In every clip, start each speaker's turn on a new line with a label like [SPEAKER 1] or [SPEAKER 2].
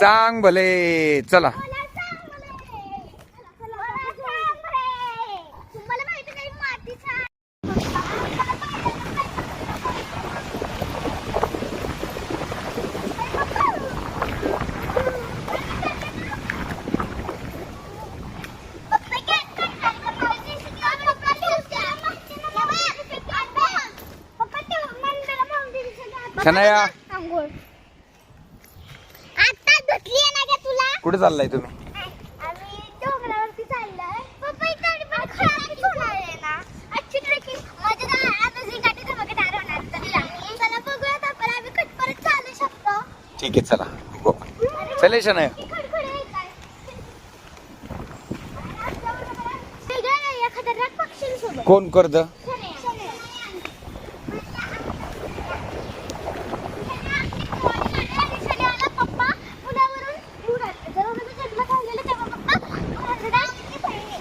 [SPEAKER 1] चांग भले चला
[SPEAKER 2] तुम्हाला माहिती नाही कुठपर्यंत चालू शकतो?
[SPEAKER 1] ठीक आहे चला. चले शनाया
[SPEAKER 2] ती खडखड आहे.
[SPEAKER 1] कोण करत
[SPEAKER 2] शनिवारला पप्पा पुण्यावरून घेऊन आले. जेव्हा माझा जन्म झालेला तेव्हा पप्पा हरडा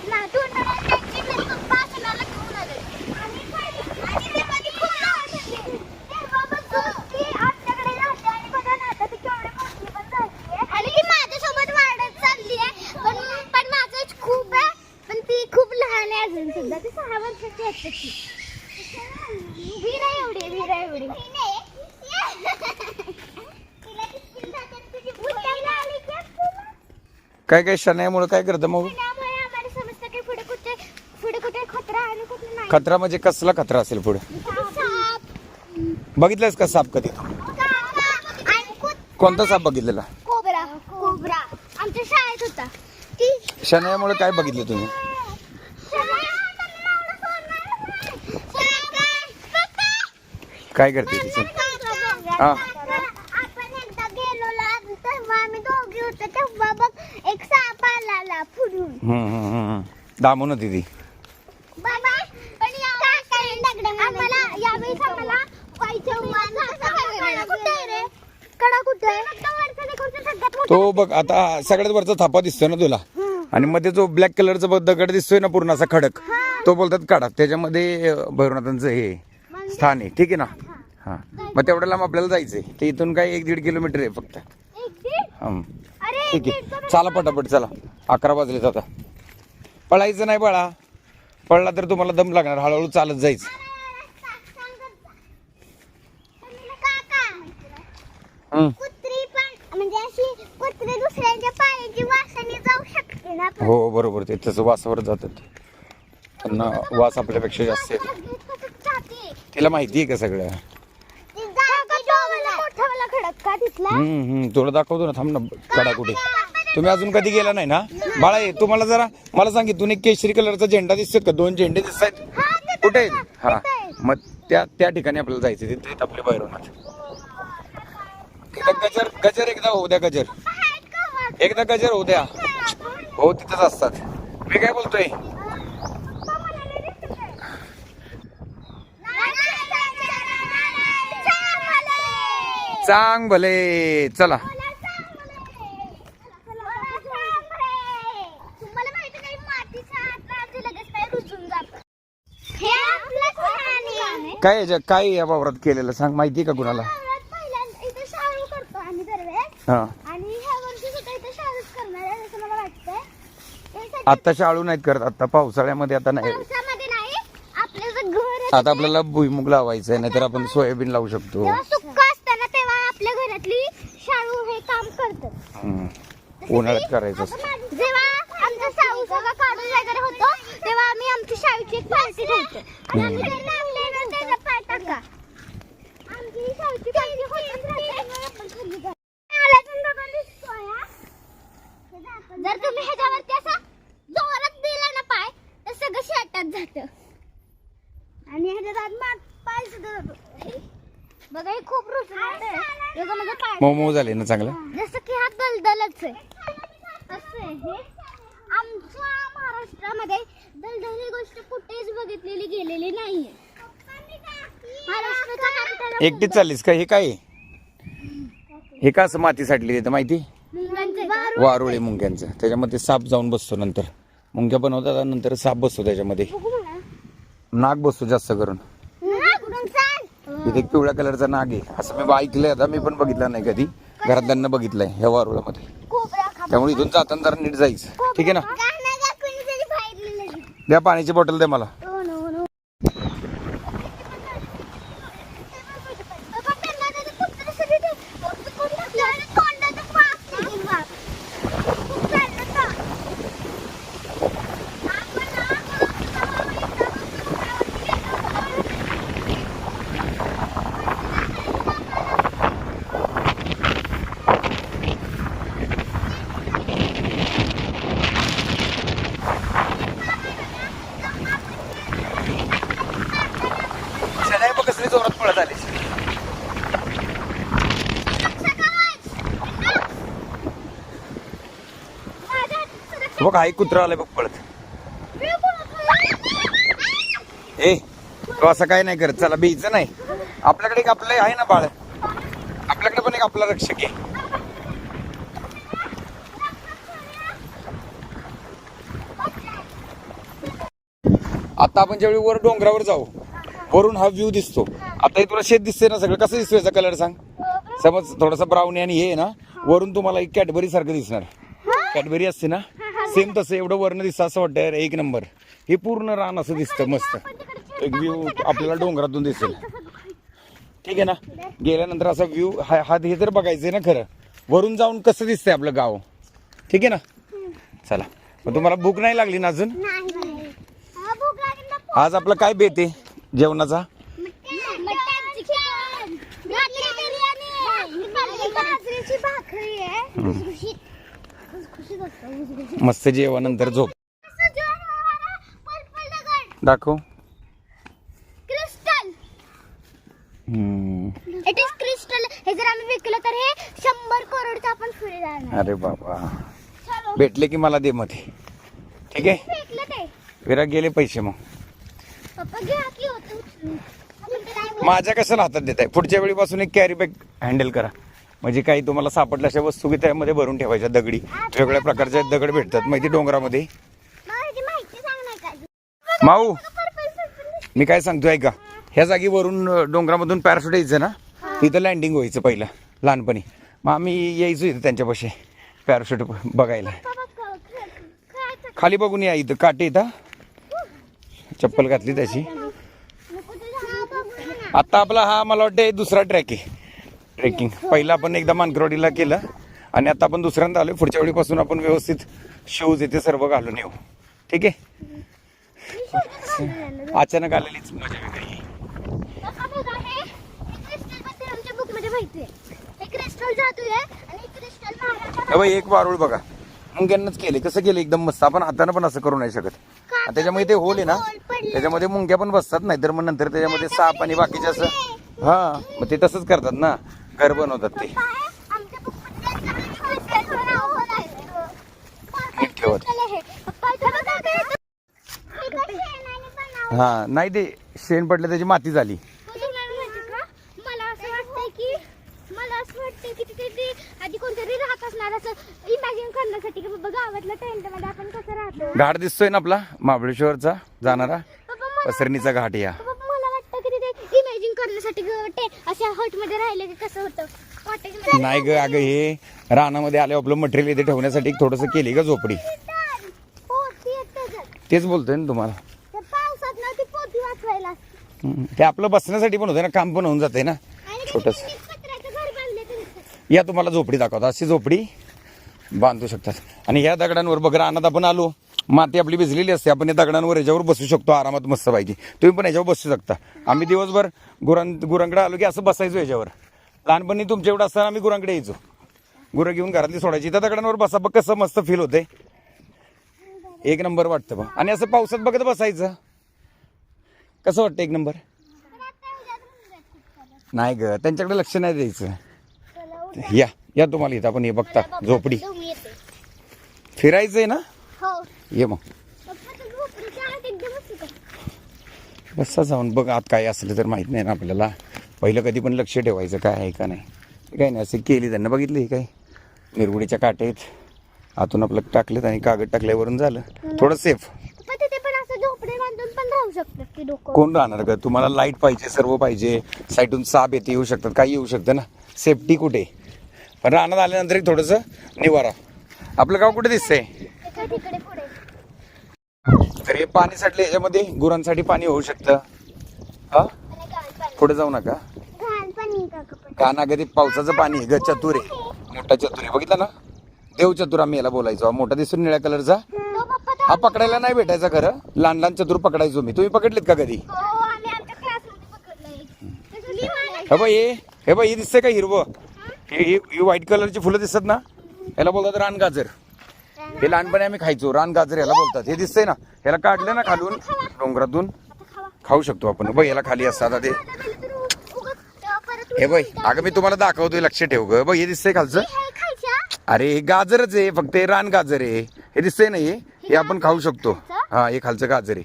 [SPEAKER 2] ना, दोन वेळा त्यांची घरी पप्पा शनिवारला घेऊन आले. आणि काय- आणि ते मध्ये खूप लहान होते. तेव्हापासून ती आमच्याकडे राहते आणि बघा ना, आता ती केवढी मोठी पण झाली आहे. आणि ती माझ्यासोबत वाढत चालली आहे पण पण माझं age खूप आहे पण ती खूप लहान आहे अजून सुद्धा ती सहा वर्षाची असते ती वीर आहे एवढी वीर आहे एवढी
[SPEAKER 1] काय काय शनायामुळे काय करतं मग?
[SPEAKER 2] त्यामुळे आम्हाला समजतं की पुढे कुठे पुढे कुठे खतरा आहे आणि कुठे नाही.
[SPEAKER 1] खतरा म्हणजे कसला खतरा असेल पुढे?
[SPEAKER 2] साप
[SPEAKER 1] बघितलंस का साप कधी?
[SPEAKER 2] आणि कुत-
[SPEAKER 1] कोणता साप बघितलेला?
[SPEAKER 2] कोबरा. कोबरा. आमच्या शाळेत होता. ती
[SPEAKER 1] शनायामुळे काय बघितलं तुम्ही? काय करते तिचं हा.
[SPEAKER 2] आपण एकदा गेलो ला- तेव्हा आम्ही दोघी होतो तेव्हा बघ एक साप आला फुडून
[SPEAKER 1] हम्म, हम्म, हम्म. दामून होती ती
[SPEAKER 2] बाबा पण या आम्हाला यावेळेस आम्हाला व्हायच्या कडा कुठे आहे रे कडा कुठे आहे वरचा तिकडचा सगळ्यात मोठा
[SPEAKER 1] तो बघ आता सगळ्यात वरचा थापा दिसतोय ना तुला? आणि मध्ये जो ब्लॅक कलरचा बघ दगड दिसतोय ना पूर्ण असा खडक तो बोलतात काढा. त्याच्यामध्ये भैरवनाथांचं हे स्थान आहे. ठीक आहे ना? हा. मग तेवढ्या लांब आपल्याला जायचंय. ते इथून काय एक दीड किलोमीटर आहे फक्त. ठीक आहे. चला पटापट चला. अकरा वाजले जाता पळायचं नाही पळा पळला तर तुम्हाला दम लागणार. हळूहळू चालत जायचं. हो बरोबर. ते तसं वासावर जातात त्यांना वास आपल्यापेक्षा जास्त येतो. तिला माहिती आहे का सगळं
[SPEAKER 2] ती जाते डोंगराला. मोठावाला
[SPEAKER 1] हम्म हम्म. तुला दाखवतो ना थांब ना कडा कुठे. तुम्ही अजून कधी गेला नाही ना? बाळा तुम्हाला जरा मला सांग इथून एक केशरी कलरचा झेंडा दिसतोय का? दोन झेंडे दिसत आहेत कुठे आहेत? हा. मग त्या त्या ठिकाणी आपल्याला जायचं तिथे आहेत आपले भैरवनाथ तिथं गजर गजर एकदा होऊ द्या गजर? एकदा गजर होऊ द्या. हो तिथंच असतात. मी काय बोलतोय
[SPEAKER 2] पप्पा मला नाही दिसत आहे. चांगले.
[SPEAKER 1] चांग भले. चला.
[SPEAKER 2] काय
[SPEAKER 1] याच्या- काय या वावरात केलेलं? सांग माहिती आहे का कुणाला? हा. आता शाळू नाहीत करत आता पावसाळ्यामध्ये आता नाही. आता आपल्याला भुईमुग लावायचं आहे नाहीतर आपण सोयाबीन लावू शकतो
[SPEAKER 2] तेव्हा सुक्क असताना तेव्हा आपल्या घरातली शाळू हे काम करतात
[SPEAKER 1] हम्म. उन्हाळ्यात करायचं असतं.
[SPEAKER 2] जेव्हा आमचा साऊ सगळं काढून वगैरे होतो तेव्हा आम्ही आमची शाळेची एक पार्टी ठेवतो आणि आम्ही जर लागले ना त्याचा पाय टाका आमची शाळेची पार्टी होतच राहते. आपण खाली जाऊ. नाल्यातून बघा दिसतोय हा. जर तुम्ही ह्याच्यावरती असा जोरात दिला ना पाय तर सगळं शेतात जात आणि ह्याच्यात आत मात पाय सुद्धा जातो बघा हे खूप रुसून बघा माझा पाय
[SPEAKER 1] मोमो झाले ना चांगलं
[SPEAKER 2] जसं की हा दलदलच आहे असं आहे हे आमच्या महाराष्ट्रामध्ये दलदल ही गोष्ट कुठेच बघितलेली गेलेली नाहीये. महाराष्ट्राचा capital
[SPEAKER 1] एकटीच चाललीस का? हे काय? आहे? हे का असं माती साठली तिथं माहिती. वारुळे मुंग्यांचं. त्याच्यामध्ये साप जाऊन बसतो नंतर. मुंग्या बनवतात आणि नंतर साप बसतो त्याच्यामध्ये.
[SPEAKER 2] बघू मला.
[SPEAKER 1] नाग बसतो जास्त करून? तिथे एक पिवळ्या कलरचा नाग आहे. असं मी ऐकलंय आता मी पण बघितलं नाही कधी. घरातल्यांना बघितलंय ह्या वारुळामध्ये.
[SPEAKER 2] कोबरा खा.
[SPEAKER 1] त्यामुळे इथून जाताना जरा नीट जायचं. ठीक आहे ना?
[SPEAKER 2] कोणीतरी बाहेर.
[SPEAKER 1] द्या पाण्याची बॉटल द्या मला
[SPEAKER 2] हो ना, हो ना. बाबा, त्यांना त्याचं कुत्रं सगळं ते- ते कोण टाकलं? आणि तोंडाचं वास निघून वास. खूप चाललं का? आपण ना,
[SPEAKER 1] सगळे बघ कसली जोरात पळत आले
[SPEAKER 2] माझ्या सुरक्षा-
[SPEAKER 1] बघ आई कुत्रा आलाय बघ पळत. ए तो असं काय नाही करत. चला बीचं नाही. आपल्याकडे एक आपलं आहे ना बाळ. आपल्याकडे पण एक आपला रक्षक आहे. आता आपण ज्यावेळी वर डोंगरावर जाऊ वरून हा व्ह्यू दिसतो. आता हे तुला शेत दिसते ना सगळं? कसं दिसतोय याचा कलर सांग? समज थोडासा ब्राऊन आणि हे ना वरून तुम्हाला एक कॅडबरी सारखं दिसणार. कॅडबरी असते ना? सेम तसं एवढं वर्ण दिसतं असं वाटतं यार, एक नंबर. हे पूर्ण रान असं दिसतं मस्त. एक व्ह्यू आपल्याला डोंगरातून दिसेल. ठीक आहे ना? गेल्यानंतर असा व्ह्यू हा हा हे तर बघायचंय ना खरं. वरून जाऊन कसं दिसतंय आपलं गाव? ठीक आहे ना? चला. मग तुम्हाला भूक नाही लागली ना अजून. आज आपलं काय बेत जेवणाचा? मस्त जेवणानंतर झोप. दाखव.
[SPEAKER 2] क्रिस्टल.
[SPEAKER 1] हम्म.
[SPEAKER 2] इट इज क्रिस्टल हे जर आम्ही विकलं तर हे शंभर करोडचं आपण पुढे जाणार.
[SPEAKER 1] अरे बाबा. भेटले की मला दे मध्ये. ठीक आहे?
[SPEAKER 2] विकलं ते.
[SPEAKER 1] विरा गेले पैसे मग. माझ्या कशाला हातात देत आहे पुढच्या वेळीपासून एक कॅरी बॅग हँडल करा. म्हणजे काही तुम्हाला सापडल्या अशा वस्तू की त्यामध्ये भरून ठेवायच्या दगडी. वेगवेगळ्या प्रकारचे दगड भेटतात. माहिती डोंगरामध्ये माऊ मी काय सांगतोय ऐका. ह्या जागी वरून डोंगरामधून पॅराशूट यायचं ना तिथं लँडिंग व्हायचं पहिलं लहानपणी. मग आम्ही यायचो इथं त्यांच्यापाशी पॅराशूट बघायला. खाली बघून या इथं काटे इथं. चप्पल घातली त्याची.
[SPEAKER 2] नको तुझ्या हा बाबा ना.
[SPEAKER 1] आता आपला हा मला वाटतं दुसरा ट्रॅक आहे. ट्रेकिंग पहिला आपण एकदा मानकरवाडीला केलं आणि आता आपण दुसऱ्यांदा आलो पुढच्या वेळीपासून आपण व्यवस्थित शूज येते सर्व घालून येऊ. ठीक आहे? अचानक आलेलीच मजा वेगळी. एक वारुळ बघा. मुंग्यांनाच केले कसं केलं एकदम मस्त. आपण हाताने पण असं करू नाही शकत. त्याच्यामध्ये ते होल आहे ना? त्याच्यामध्ये मुंग्या पण बसतात नाही तर मग नंतर त्याच्यामध्ये साप आणि बाकीचे असं हा मग ते तसंच करतात ना? घर बनवतात ते. नीट ठेवत.
[SPEAKER 2] हे
[SPEAKER 1] नाही ते शेण पडलं त्याची माती झाली. घाट दिसतोय ना आपला? महाबळेश्वरचा जाणारा? पसरणीचा घाट या
[SPEAKER 2] बाबा मला वाटतं की तिथे इमॅजिन करण्यासाठी ग- ते अशा हॉटमध्ये राहिले की कसं होतं कॉटेजमध्ये
[SPEAKER 1] नाही ग अगं हे रानामध्ये आले आपलं मटेरियल इथे ठेवण्यासाठी थोडंसं केली का झोपडी
[SPEAKER 2] पोती आहेत त्याच्यात.
[SPEAKER 1] तेच बोलतोय ना तुम्हाला
[SPEAKER 2] त्या पावसात ना ती पोती वाचवायला असते.
[SPEAKER 1] हम्म. ते आपलं बसण्यासाठी पण होतं ना काम पण होऊन जाते ना
[SPEAKER 2] आणि
[SPEAKER 1] छोटंसं.
[SPEAKER 2] त्यांनी पत्र्याचं घर बांधले त्यांचं.
[SPEAKER 1] या तुम्हाला झोपडी दाखवतो अशी झोपडी बांधू शकतात आणि या दगडांवर बघ रानात आपण आलो माती आपली भिजलेली असते. आपण या दगडांवर याच्यावर बसू शकतो आरामात मस्त पाहिजे तुम्ही पण याच्यावर बसू शकता. आम्ही दिवसभर गुरां गुरांकडे आलो की असं बसायचो याच्यावर. लहानपणी तुमच्या एवढं असताना आम्ही गुरांकडे यायचो. गुरं घेऊन घरातली सोडायची. त्या दगडांवर बसा. बघ कसं मस्त फील होते एक नंबर वाटतं बघ. आणि असं पावसात बघत बसायचं. कसं वाटतं एक नंबर. नाही ग. त्यांच्याकडे लक्ष नाही द्यायचं. या. या तुम्हाला इथं. आपण हे बघता. झोपडी.
[SPEAKER 2] येते.
[SPEAKER 1] फिरायचंय ना? ये मग. बसा जाऊन बघ आत काय असलं तर माहीत नाही ना आपल्याला. पहिलं कधी पण लक्ष ठेवायचं काय आहे का नाही. काय नाही असं केली त्यांना बघितलं हे काय. निरगुडीच्या काटेत आतून आपलं टाकलेत आणि कागद टाकल्यावरून झालं. थोडं सेफ कोण राहणार का तुम्हाला लाइट पाहिजे सर्व पाहिजे. साईटून साप येते येऊ शकतात. काही येऊ शकतं ना. सेफ्टी कुठे? पण रानात आल्यानंतर एक थोडंसं निवारा. आपलं गाव कुठे दिसतंय? तर हे पाणी साठले याच्यामध्ये गुरांसाठी पाणी होऊ शकतं. हा? पुढे जाऊ नका.
[SPEAKER 2] का पाणी
[SPEAKER 1] काना कधी पावसाचं पाणी ग चतुर आहे. मोठा चतुर आहे. बघितला ना? देव चतुर आम्ही याला बोलायचो. मोठा दिसून निळ्या कलरचा. हा पकडायला नाही भेटायचा खरं. लहान लहान चतुर पकडायचो मी. तुम्ही पकडलेत का कधी?
[SPEAKER 2] हे बाई
[SPEAKER 1] हे बाई हे दिसतंय का हिरवं? हे ही व्हाईट कलरची फुलं दिसतात ना? याला बोलतात रान गाजर हे लहानपणी आम्ही खायचो. रान गाजर याला बोलतात. हे दिसतंय ना? याला काढलं ना खालून? डोंगरातून खाऊ शकतो आपण. बघ याला खाली असतात आता ते हे बघ अगं मी तुम्हाला दाखवतोय. लक्ष ठेव ग. बघ हे दिसतंय खालचं. अरे हे गाजरच आहे. फक्त हे रान गाजर आहे. हे दिसतंय ना हे? हे आपण खाऊ शकतो. हा हे खालचं गाजर आहे.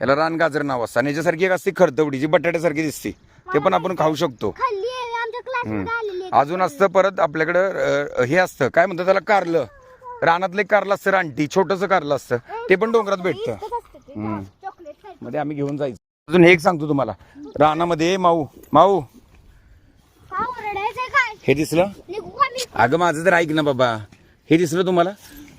[SPEAKER 1] याला रान गाजर नाव असतं. आणि याच्यासारखी एक असते खरतवडी जी बटाट्यासारखी दिसते. ते पण आपण खाऊ शकतो. अजून असतं परत आपल्याकडं हे असतं. काय म्हणतात त्याला? कारलं. रानातलं एक कारलं असतं रानटी छोटस कारलं असतं. ते पण डोंगरात भेटतं. मध्ये आम्ही घेऊन जायचं. अजून हे एक सांगतो तुम्हाला. रानामध्ये माऊ माऊ.
[SPEAKER 2] हा
[SPEAKER 1] हे दिसलं? अगं माझं तर ऐक ना बाबा. हे दिसलं तुम्हाला?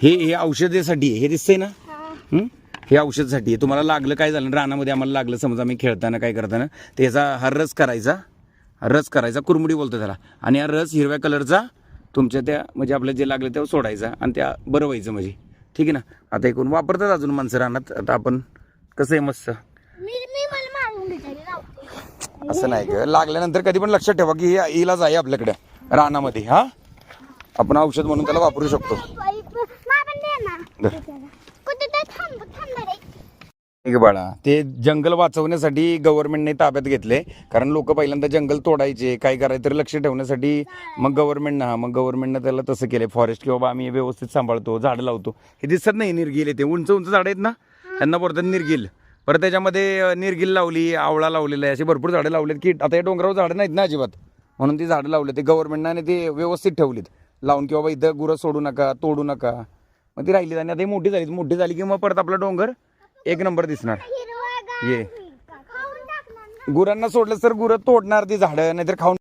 [SPEAKER 1] हे हे औषधासाठी आहे. हे दिसतंय ना?
[SPEAKER 2] हा.
[SPEAKER 1] हं? हे औषधासाठी आहे. तुम्हाला लागलं काय झालं? रानामध्ये आम्हाला लागलं समजा मी खेळताना काय करताना. त्याचा हा रस करायचा. रस करायचा. कुरमुडी बोलतो त्याला. आणि हा रस हिरव्या कलरचा तुमच्या त्या म्हणजे आपलं जे लागलं तेव्हा सोडायचा आणि त्या बरं व्हायचं म्हणजे. ठीक आहे ना? आता एकूण वापरतात अजून माणसं रानात. आता आपण कसं आहे मस्त?
[SPEAKER 2] मी मी मला मारून बिचारी लावते
[SPEAKER 1] असं नाही ग. लागल्यानंतर कधी पण लक्षात ठेवा की हे इलाज आहे आपल्याकडे रानामध्ये हा? आपण औषध म्हणून त्याला वापरू शकतो
[SPEAKER 2] मारून दे ना
[SPEAKER 1] दे.
[SPEAKER 2] कुठे तर थांब थांबणार आहे
[SPEAKER 1] ठीक आहे बाळा ते जंगल वाचवण्यासाठी गव्हर्नमेंटने ताब्यात घेतले. कारण लोक पहिल्यांदा जंगल तोडायचे काय करायचं तर लक्ष ठेवण्यासाठी मग गव्हर्नमेंटनं हा मग गव्हर्नमेंटनं त्याला तसं केलंय. फॉरेस्ट की बाबा आम्ही व्यवस्थित सांभाळतो झाडं लावतो. हे दिसत नाही निर्गिल ते. उंच उंच झाडं आहेत ना त्यांना बोलतात निर्गिल. परत त्याच्यामध्ये निर्गिल लावली आवळा लावलेला आहे अशी भरपूर झाडं लावलेत की आता या डोंगरावर झाडं नाहीत ना अजिबात. म्हणून ती झाडं लावले ते गव्हर्नमेंटने ते व्यवस्थित ठेवलीत. लावून की बाबा इथं गुरं सोडू नका तोडू नका. मग ती राहिली आणि आता मोठी झाली मोठी झाली की मग परत आपला डोंगर एक नंबर दिसणार. ये. गुरांना सोडलं तर गुरं तोडणार ती झाडं नाहीतर खाऊन